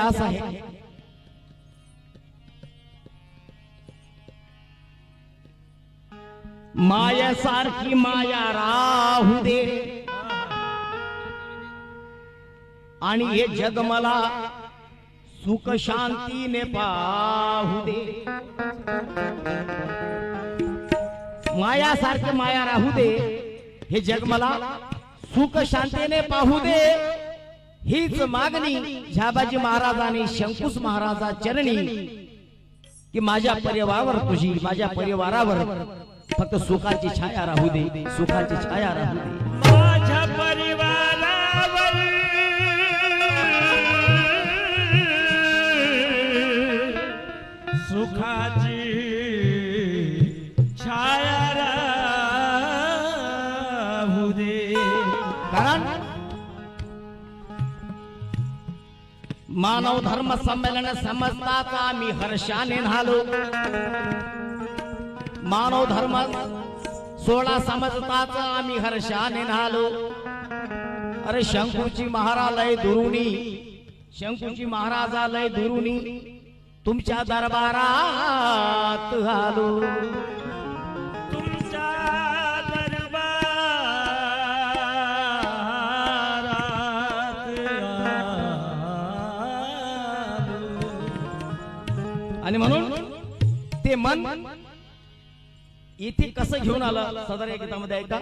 असा आहे. मायासारखी माया राहू दे. आणि हे जग मला सुख शांतीने पाहू दे. मायासारखी माया राहू दे. हे जग मला सुख शांतीने पाहू दे. हीच मागणी झाबाजी महाराजांनी शंकुस महाराजा चरणी की माझ्या परिवारावर तुझी माझ्या परिवारावर फक्त सुखाची छाया राहू दे. सुखाची छाया राहू दे. माझ्या परिवारावर सुखाची छाया राहू दे. कारण मानव धर्म संमेलन समजताचा आम्ही हर्षाने झालो मानव धर्म सोळा समजताच आम्ही हर्षाने झालो अरे शंकूची महारालय दुरुणी शंकूची महाराजालय दुरुणी तुमच्या दरबारात आलो। आणि म्हणून ते मन इथे कसं घेऊन आलं? सदर या गीतामध्ये ऐका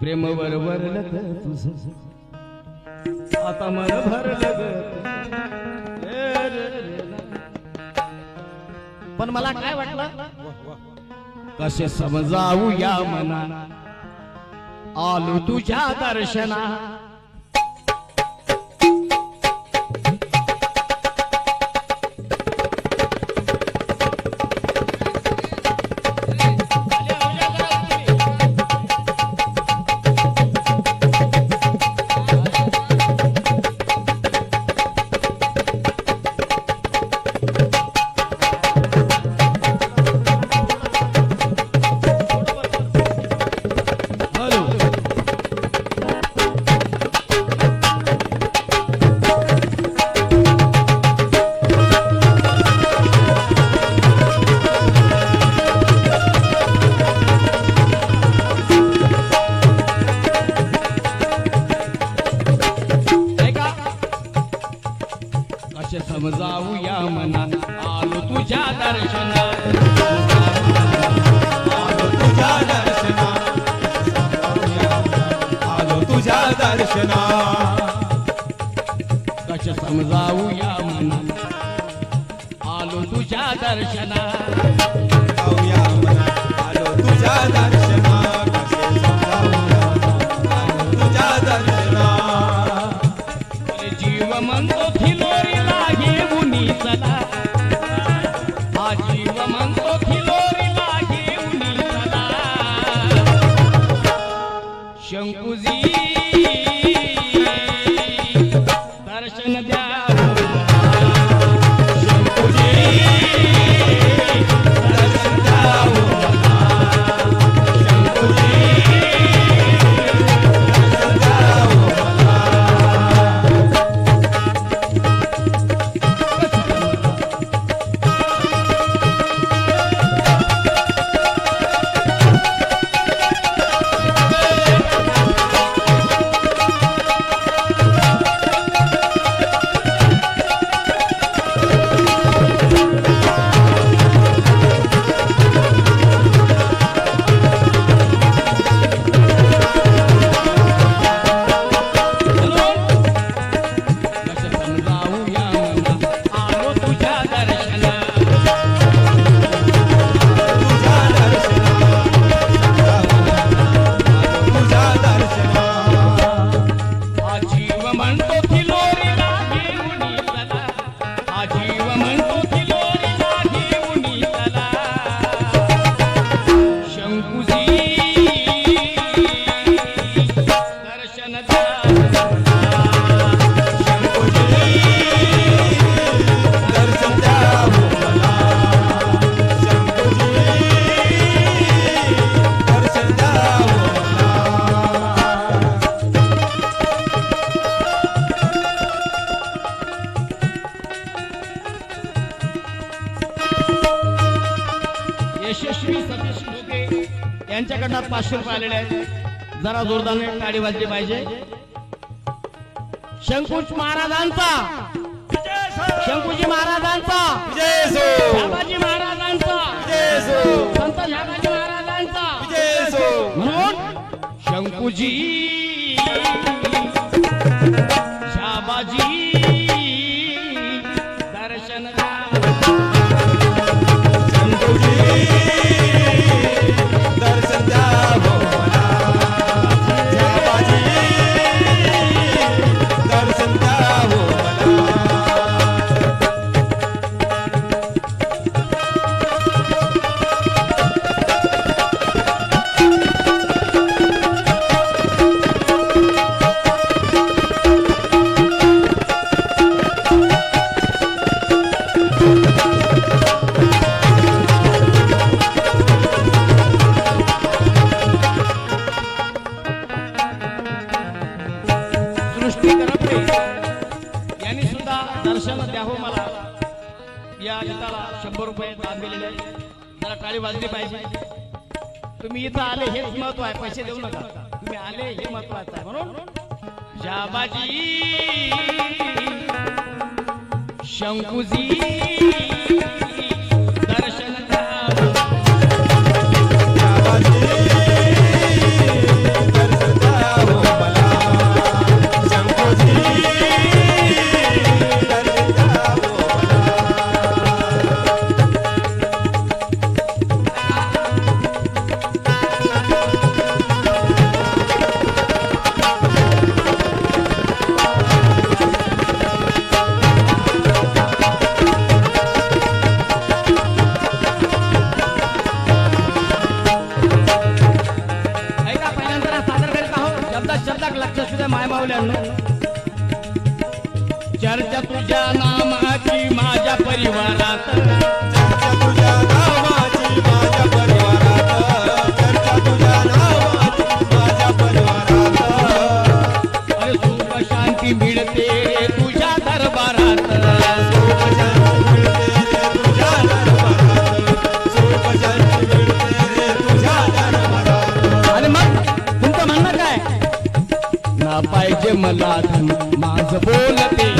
प्रेम बरोबर आता मन भरलं ग. रे रे रे रे. पण मला काय वाटलं? कसे समजावू या मना आलो तुझ्या दर्शना तुझ्या यांच्याकडनं पाचशे रुपये आलेले आहेत. जरा जोरदार गाडी वाजली पाहिजे. शंकुच महाराजांचा. शंकुजी महाराजांचा. झाबाजी महाराजांचा. संत झाबाजी महाराजांचा. म्हणून शंकुजी शंकुजी द्या चर्चा तुझ्या नामाची माझ्या परिवारा पाहिजे मला धन. बोलते.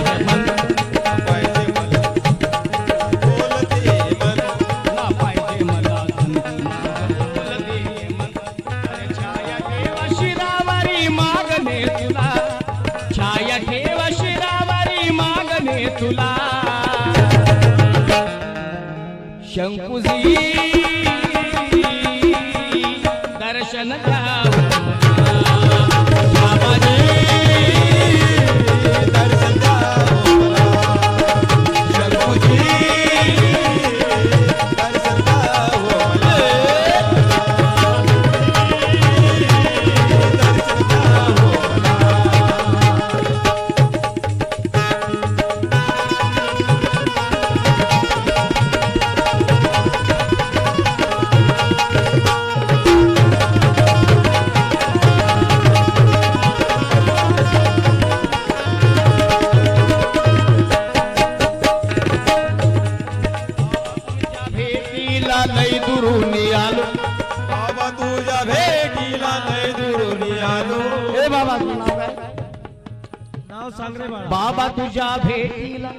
बाबा तुझ्या भेटीला.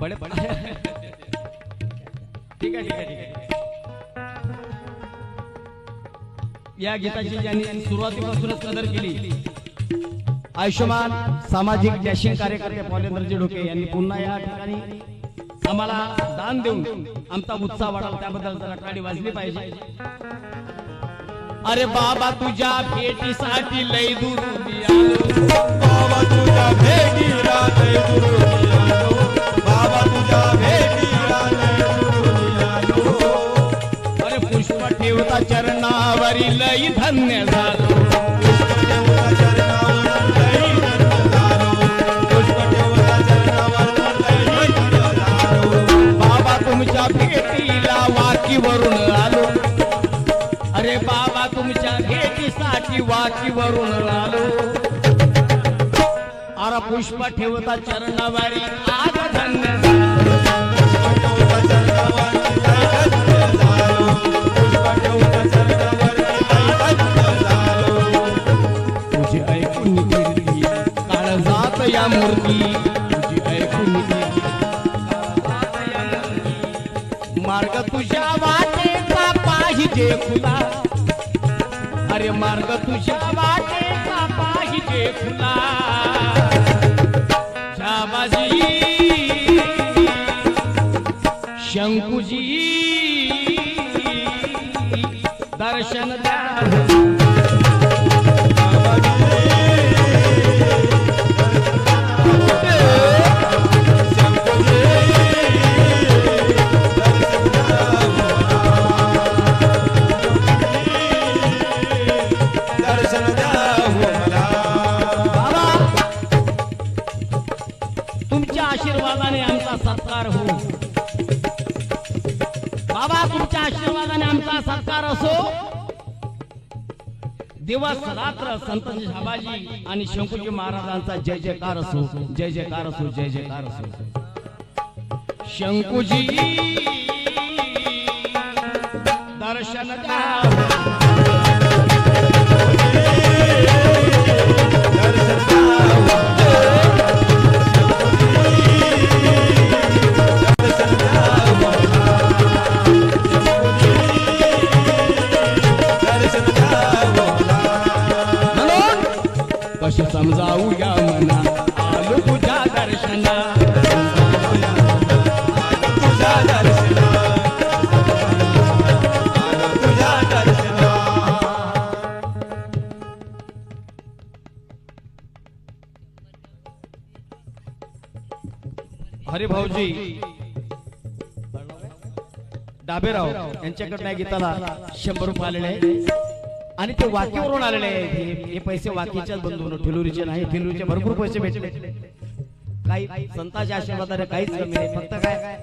बडे बडे. ठीक आहे ठीक आहे ठीक आहे. या गीताची ज्यांनी सुरुवातीपासूनच कदर केली आयुष्यमान सामाजिक डॅशिंग कार्यकर्ते पॉलेंद्रजी ढोके यांनी पुन्हा या ठिकाणी आम्हाला दान देऊन आमचा उत्साह वाढावा त्याबद्दल जरा टाळी वाजली पाहिजे. अरे बाबा तुझ्या भेटीसाठी लय दूर आलो. बाबा तुझ्या भेटीला लय दुरून आलो. बाबा तुझ्या भेटीला लय दुरून आलो. अरे पुष्प ठेवता चरणावरी लय धन्य झालो. चरणावर लय धन्य. बाबा तुमच्या भेटीला वाकीवरून आलो. शिवाची वरून लालो. अरा पुष्प ठेवता चरणावारी आज धन्य या मूर्ती. मार्ग तुझ्या वाटेचा पाहिजे खुला. अरे मार्ग तुझ्या वाटेचा पाहिजे फुला शाबाजी शंकुजी. दर्शन द्या. आशीर्वादाने आमचा सत्कार हो. बाबा तुमच्या आशीर्वादाने आमचा सत्कार असो. दिवस रात्र संत शाबाजी आणि शंकुजी महाराजांचा जय जयकार असो. जय जयकार असो जय जयकार असो. शंकुजी दर्शन द्या. डाबेराव यांच्याकडनं गीताला शंभर रुपये आलेले आहे आणि ते वाकीवरून आलेले आहेत. हे- हे पैसे वाकीच्याच बंधून ठिलुरीचे नाही. ठिलुरीचे भरपूर पैसे भेटले. काही संतांच्या आशीर्वादाने काहीच कमी नाही. फक्त काय?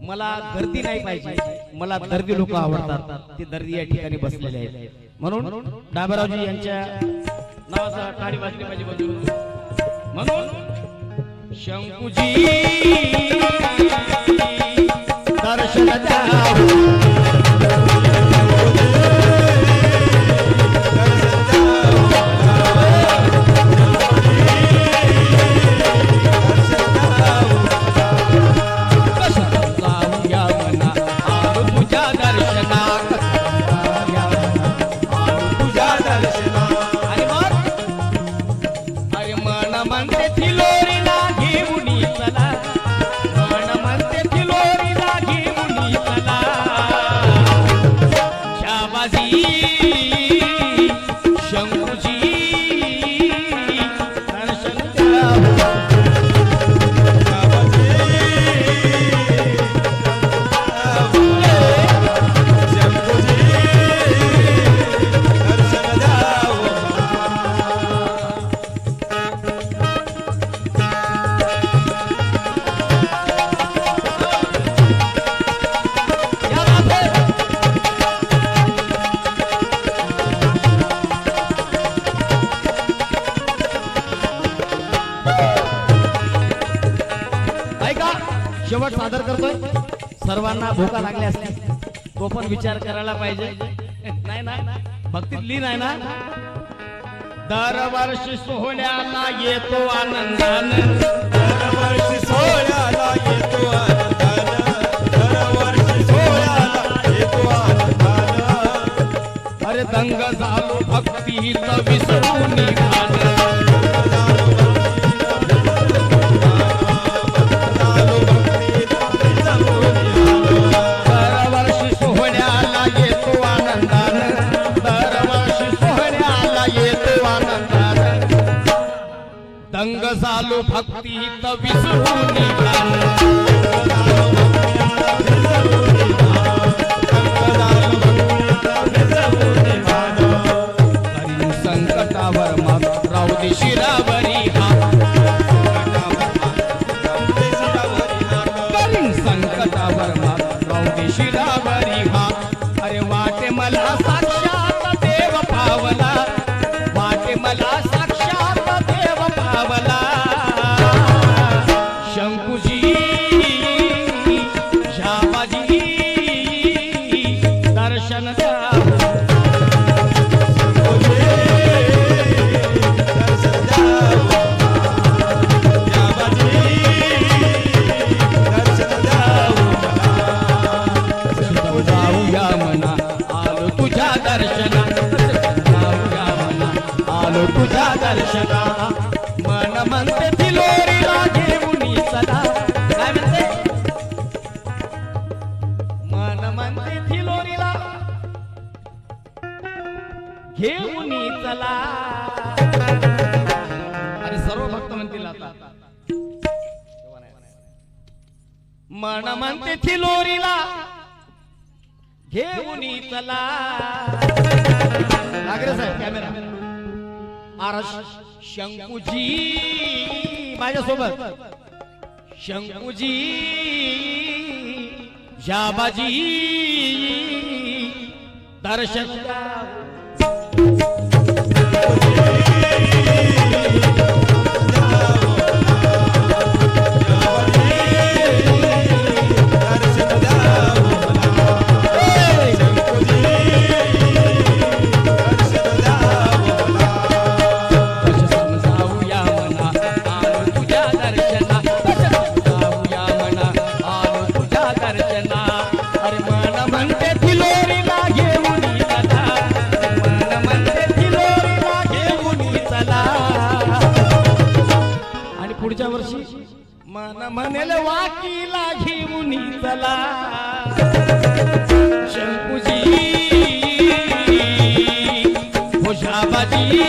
मला गर्दी नाही पाहिजे. मला दर्दी लोक आवडतात. ते दर्दी या ठिकाणी बसलेले आहेत. म्हणून डाबेरावजी यांच्या नावाचा टाळी वाजली पाहिजे बंधू म्हणून शंकुजी. दर्शन शेवट सादर करतोय. सर्वांना भोका लागल्या असल्या तो पण विचार करायला पाहिजे. नाही ना? भक्तीत लीन आहे ना? दरवर्षी सोहळ्याला येतो आनंदान दरवर्षी सोहळ्याला येतो आनंदान दरवर्षी सोहळ्याला येतो आनंदान अरे दंग झालो भक्ती विसरून निघाला. झालो भक्ती तर विसरून माझ्यासोबत. शंकूजी शाबाजी दर्शन राव म्हणेल वाकीला घेऊन चला. शंकूजी हो शाबाजी